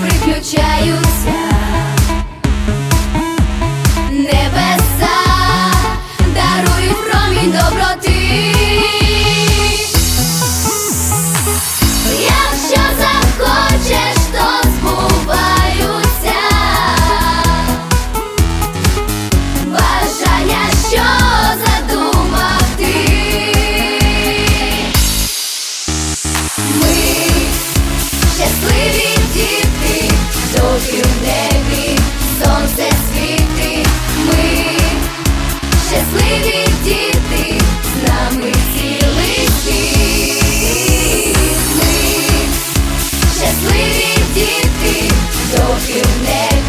приключаюсь небеса, дарую промінь доброти. Якщо захочеш, то збуваються бажання, що задумав Ми щасливі. sleeping deeply, don't you never